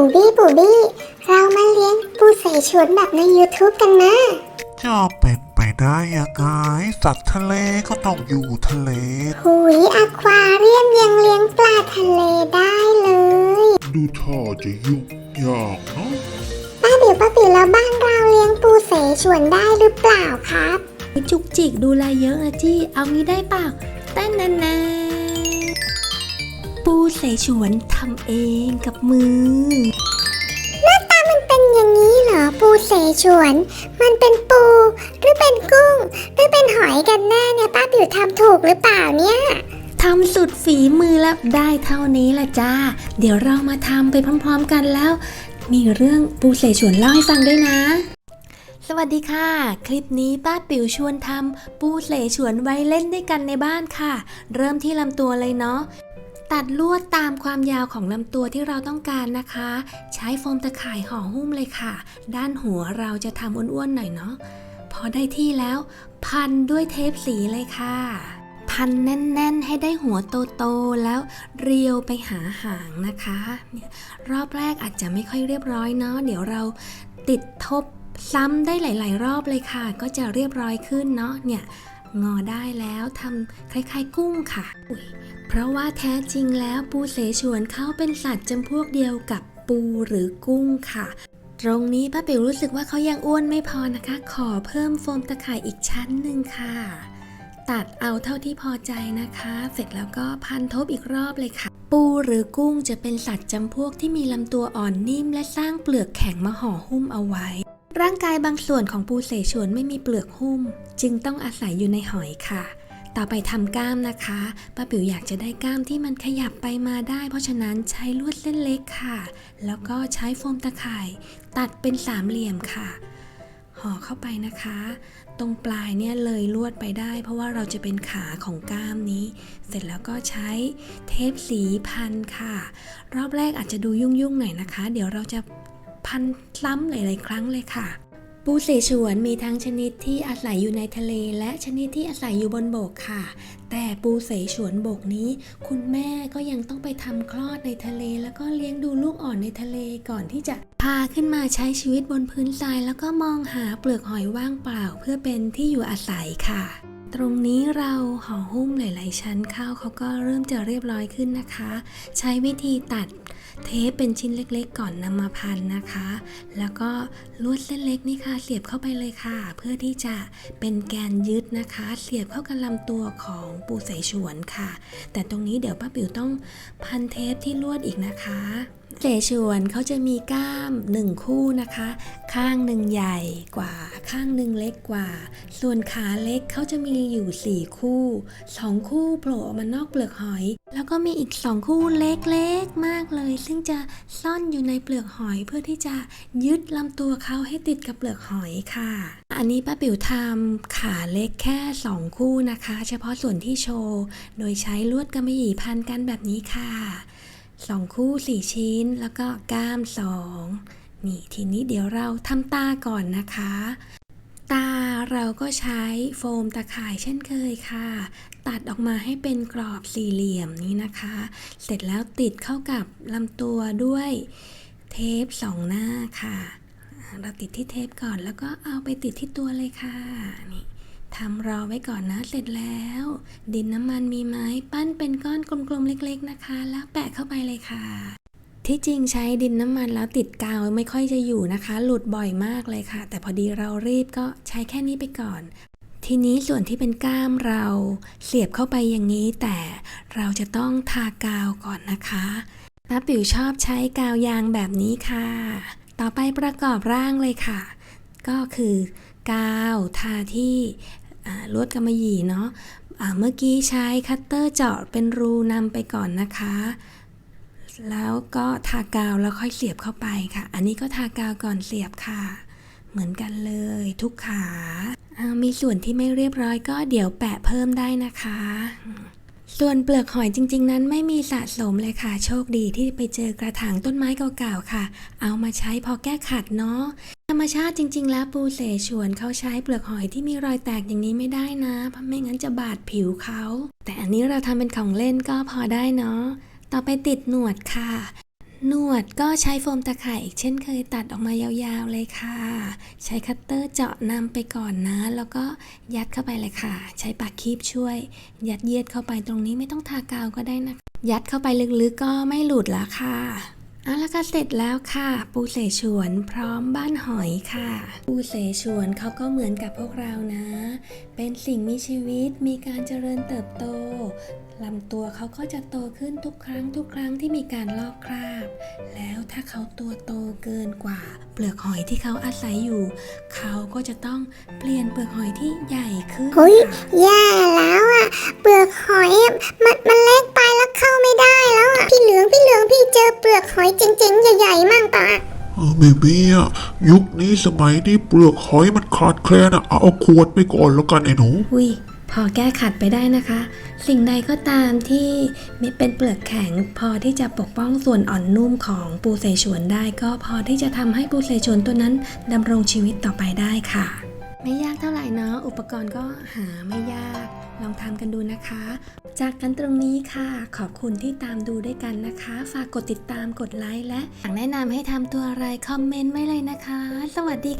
บูบี้บูบี้ เรามาเลี้ยงปูเสฉวนแบบใน YouTube กันนะจะเป็นไปได้ยังไงสัตว์ทะเลก็ต้องอยู่ทะเล หุยอควาเรียมยังเลี้ยงปลาทะเลได้เลย ดูท่าจะยุ่งยากเนาะป้าบิวป้าบิวแล้วบ้านเราเลี้ยงปูเสฉวนได้หรือเปล่าครับ จุกจิกดูแลเยอะอะจี้ เอางี้ได้เปล่าเต้นแน่ๆ ปูเสฉวนทำเองกับมือ หน้าตามันเป็นอย่างนี้เหรอปูเสฉวน มันเป็นปู หรือเป็นกุ้ง หรือเป็นหอยกันแน่เนี่ยป้าบิวทำถูกหรือเปล่าเนี่ยทำสุดฝีมือแล้วได้เท่านี้ละจ้า เดี๋ยวเรามาทำไปพร้อมๆกันแล้ว มีเรื่องปูเสฉวนเล่าให้ฟังด้วยนะ สวัสดีค่ะ คลิปนี้ป้าปิ๋วชวนทำปูเสฉวนไว้เล่นด้วยกันในบ้านค่ะ เริ่มที่ลำตัวเลยเนาะ ตัดลวดตามความยาวของลำตัวที่เราต้องการนะคะ ใช้โฟมตะข่ายห่อหุ้มเลยค่ะ ด้านหัวเราจะทำอ้วนๆหน่อยเนาะพอได้ที่แล้ว พันด้วยเทปสีเลยค่ะ พันแน่นๆ ให้ได้หัวโตๆแล้วเรียวไปหาหางนะคะเนี่ยรอบแรกอาจจะไม่ค่อยเรียบร้อยเนาะเดี๋ยวเราติดทบซ้ำได้หลาย ๆ รอบเลยค่ะ ก็จะเรียบร้อยขึ้นเนาะเนี่ยงอได้แล้วทำคล้ายๆกุ้งค่ะ อุ๊ย เพราะว่าแท้จริงแล้วปูเสฉวนเขาเป็นสัตว์จำพวกเดียวกับปูหรือกุ้งค่ะ ตรงนี้ป้าปิ๋วรู้สึกว่าเขายังอ้วนไม่พอนะคะ ขอเพิ่มโฟมตะข่ายอีกชั้นหนึ่งค่ะ ตัดเอาเท่าที่พอใจนะคะ เสร็จแล้วก็พันทบอีกรอบเลยค่ะ ปูหรือกุ้งจะเป็นสัตว์จำพวกที่มีลำตัวอ่อนนิ่ม และสร้างเปลือกแข็งมาห่อหุ้มเอาไว้ ร่างกายบางส่วนของปูเสฉวนไม่มีเปลือกหุ้ม จึงต้องอาศัยอยู่ในหอยค่ะ ต่อไปทำกล้ามนะคะป้าปิ๋วอยากจะได้กล้ามที่มันขยับไปมาได้ เพราะฉะนั้นใช้ลวดเส้นเล็กค่ะ แล้วก็ใช้โฟมตะข่าย ตัดเป็นสามเหลี่ยมค่ะห่อเข้าไปนะคะ ตรงปลายเนี่ยเลยลวดไปได้ เพราะว่าเราจะเป็นขาของกล้ามนี้ เสร็จแล้วก็ใช้เทปสีพันค่ะ รอบแรกอาจจะดูยุ่งๆหน่อยนะคะ เดี๋ยวเราจะพันซ้ำหลายๆครั้งเลยค่ะ ปูเสฉวนมีทั้งชนิดที่อาศัยอยู่ในทะเล และชนิดที่อาศัยอยู่บนบกค่ะ แต่ปูเสฉวนบกนี้ คุณแม่ก็ยังต้องไปทำคลอดในทะเล แล้วก็เลี้ยงดูลูกอ่อนในทะเลก่อนที่จะพาขึ้นมาใช้ชีวิตบนพื้นทราย แล้วก็มองหาเปลือกหอยว่างเปล่า เพื่อเป็นที่อยู่อาศัยค่ะ ตรงนี้เราห่อหุ้มหลาย ๆ ชั้นเข้าเขาก็เริ่มจะเรียบร้อยขึ้นนะคะ ใช้วิธีตัดเทปเป็นชิ้นเล็ก ๆ ก่อนนำมาพันนะคะ แล้วก็ลวดเส้นเล็กนี่ค่ะ เสียบเข้าไปเลยค่ะ เพื่อที่จะเป็นแกนยึดนะคะ เสียบเข้ากับลำตัวของปูใสฉวนค่ะ แต่ตรงนี้เดี๋ยวป้าปิ๋วต้องพันเทปที่ลวดอีกนะคะ เสฉวนเขาจะมีก้ามหนึ่งคู่นะคะ ข้างหนึ่งใหญ่กว่า ข้างหนึ่งเล็กกว่า ส่วนขาเล็กเขาจะมีอยู่ 4 คู่ 2 คู่โผล่ออกมานอกเปลือกหอย แล้วก็มีอีก 2 คู่เล็กๆมากเลย ซึ่งจะซ่อนอยู่ในเปลือกหอยเพื่อที่จะยึดลำตัวเขาให้ติดกับเปลือกหอยค่ะ อันนี้ป้าปิ๋วทำขาเล็กแค่ 2 คู่นะคะ เฉพาะส่วนที่โชว์ โดยใช้ลวดกำมะหยี่พันกันแบบนี้ค่ะ สองคู่สี่ชิ้นแล้วก็ก้ามสองนี่ทีนี้เดี๋ยวเราทำตาก่อนนะคะ ตาเราก็ใช้โฟมตะข่ายเช่นเคยค่ะ ตัดออกมาให้เป็นกรอบสี่เหลี่ยมนี้นะคะ เสร็จแล้วติดเข้ากับลำตัวด้วยเทปสองหน้าค่ะ เราติดที่เทปก่อนแล้วก็เอาไปติดที่ตัวเลยค่ะนี่ ทำรอไว้ก่อนนะเสร็จแล้ว ดินน้ำมันมีไหมปั้นเป็นก้อนกลมๆเล็ก ๆนะคะ แล้วแปะเข้าไปเลยค่ะ ที่จริงใช้ดินน้ำมันแล้วติดกาวไม่ค่อยจะอยู่นะคะ หลุดบ่อยมากเลยค่ะ แต่พอดีเรารีบก็ใช้แค่นี้ไปก่อน ทีนี้ส่วนที่เป็นก้ามเราเสียบเข้าไปอย่างนี้ แต่เราจะต้องทากาวก่อนนะคะป้าปิ๋วชอบใช้กาวยางแบบนี้ค่ะ ต่อไปประกอบร่างเลยค่ะ ก็คือกาวทาที่ ลวดกำมะหยี่เนาะอ่าเมื่อกี้ใช้คัตเตอร์เจาะเป็นรูนำไปก่อนนะคะ แล้วก็ทากาวแล้วค่อยเสียบเข้าไปค่ะ อันนี้ก็ทากาวก่อนเสียบค่ะ เหมือนกันเลยทุกขาามีส่วนที่ไม่เรียบร้อยก็เดี๋ยวแปะเพิ่มได้นะคะ ส่วนเปลือกหอยจริง ๆ นั้นไม่มีสะสมเลยค่ะ โชคดีที่ไปเจอกระถางต้นไม้เก่าๆค่ะ เอามาใช้พอแก้ขัดเนาะ ธรรมชาติจริง ๆ แล้วปูเสฉวนเขาใช้เปลือกหอยที่มีรอยแตกอย่างนี้ไม่ได้นะ เพราะไม่งั้นจะบาดผิวเขา แต่อันนี้เราทำเป็นของเล่นก็พอได้เนาะ ต่อไปติดหนวดค่ะ หนวดก็ใช้โฟมตะข่ายอีกเช่นเคยตัดออกมายาวๆเลยค่ะ ใช้คัตเตอร์เจาะนำไปก่อนนะ แล้วก็ยัดเข้าไปเลยค่ะ ใช้ปากคีบช่วย ยัดเยียดเข้าไปตรงนี้ไม่ต้องทากาวก็ได้นะยัดเข้าไปลึกๆก็ไม่หลุดล้วค่ะ เอาละก็เสร็จแล้วค่ะ ปูเสฉวนพร้อมบ้านหอยค่ะ ปูเสฉวนเขาก็เหมือนกับพวกเรานะ เป็นสิ่งมีชีวิตมีการเจริญเติบโตลำตัวเขาก็จะโตขึ้นทุกครั้งทุกครั้งที่มีการลอกคราบ แล้วถ้าเขาตัวโตเกินกว่า เปลือกหอยที่เขาอาศัยอยู่ เขาก็จะต้องเปลี่ยนเปลือกหอยที่ใหญ่ขึ้นเฮ้ยค่ะแย่แล้วอะ เปลือกหอยอะมันมันเล็กไปแล้วเข้าไม่ได้แล้วอะ พี่เหลืองพี่เหลืองพี่เจ อเปลือกหอยจริงๆ ใหญ่ๆ มั่งปะเออไม่มีอะยุคนี้สมัยนี้เปลือกหอยมันขาดแคลนอะเอาขวดไปก่อนแล้วกันไอ้หนู อุ้ยพอแก้ขัดไปได้นะคะ สิ่งใดก็ตามที่ไม่เป็นเปลือกแข็ง พอที่จะปกป้องส่วนอ่อนนุ่มของปูเสฉวนได้ ก็พอที่จะทำให้ปูเสฉวนตัวนั้นดำรงชีวิตต่อไปได้ค่ะ ไม่ยากเท่าไหร่เนาะอุปกรณ์ก็หาไม่ยาก ลองทำกันดูนะคะ จากกันตรงนี้ค่ะ ขอบคุณที่ตามดูด้วยกันนะคะ ฝากกดติดตามกดไลค์และอยากแนะนำให้ทำตัวอะไรคอมเมนต์ไว้เลยนะคะ สวัสดี